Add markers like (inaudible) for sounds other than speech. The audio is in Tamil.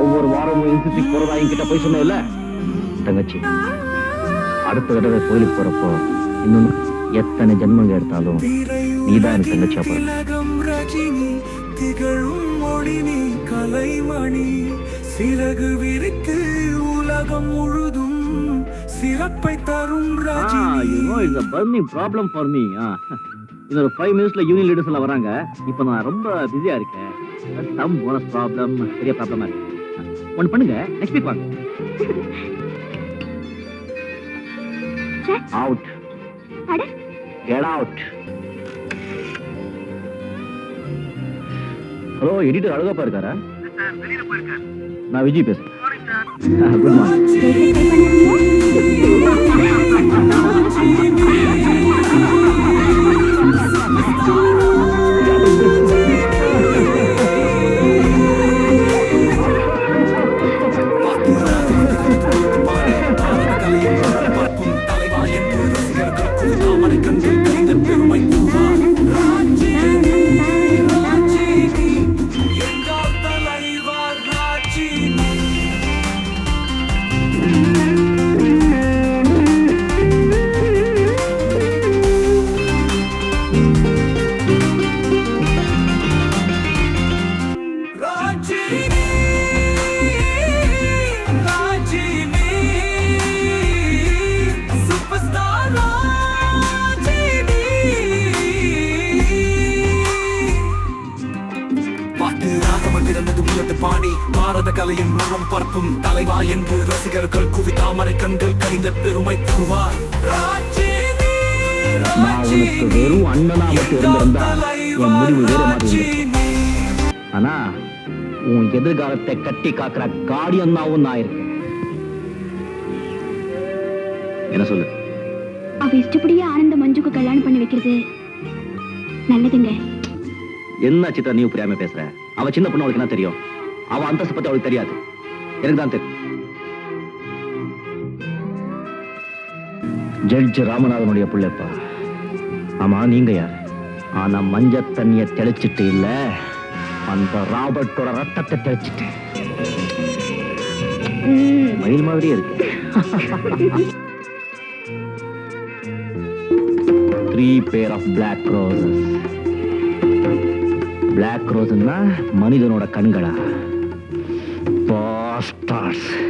ஒவ்வொரு வாரமும் இன்சிட்டிக்கு போறதா என்கிட்ட போய் சொன்னேன்ல. தங்கச்சி அடுத்த தடவை கோயிலுக்கு போறப்போ இன்னும் எத்தனை ஜென்மங்க எடுத்தாலும் நீதான் எனக்கு தங்கச்சியா திகழும் மொழினி கலைமணி. சிறகு விரித்து உலகம் முழுதும் சிறப்பை தரும் Rajini. Burning problem for me இன்னொரு ஃபைவ் மினிட்ஸ்ல யூனியன் லீடர்ஸ் எல்லாம் வராங்க. இப்போ நான் ரொம்ப பிஸியா இருக்கேன். சம் போனஸ் ப்ராப்ளம் பெரிய ப்ராப்ளமா இருக்கு. ஒன்று பண்ணுங்க நெக்ஸ்ட் வீக் வாங்க. அவுட் அட. Get out hello editor Alagappa இருக்காரா நான் விஜய் பேசுறேன். குட் மார்னிங் (laughs) பாட்டு ராகவன் பிறந்தது உயர்ந்த பாணி. பாரத கலையின் மனம் பரப்பும் தலைவா என்று ரசிகர்கள் குவித்தாமரை கண்கள் கணிந்த பெருமை தருவார் நான் உனக்கு வெறும் அண்ணனா மட்டும் இருந்திருந்தா என் முடிவு வேற மாதிரி இருந்திருக்கும். ஆனா உன் எதிர்காலத்தை கட்டி காக்கிற தான் நான் இருக்கேன். என்ன சொல்லு? அவ இஷ்டப்படியே ஆனந்த மஞ்சுக்கு கல்யாணம் பண்ணி வைக்கிறது. நல்லதுங்க. என்ன சித்ரா நீ புரியாம பேசுற? அவ சின்ன பொண்ணு அவளுக்கு என்ன தெரியும்? அவ அந்தஸ்து பத்தி அவளுக்கு தெரியாது. எனக்கு தான் தெரியும். ஜட்ஜ் ராமநாதனுடைய பிள்ளைப்பா. ஆமா நீங்க யார்? ஆனா மஞ்ச தண்ணிய தெளிச்சிட்டு இல்ல. அந்த ராபர்ட்டோட ரத்தத்தை தெளிச்சிட்டு. மயில் மாதிரியே இருக்கு. Three pair of black roses black ரோஸ்னா மனிதனோட கண்களா? பாஸ்டார்ஸ்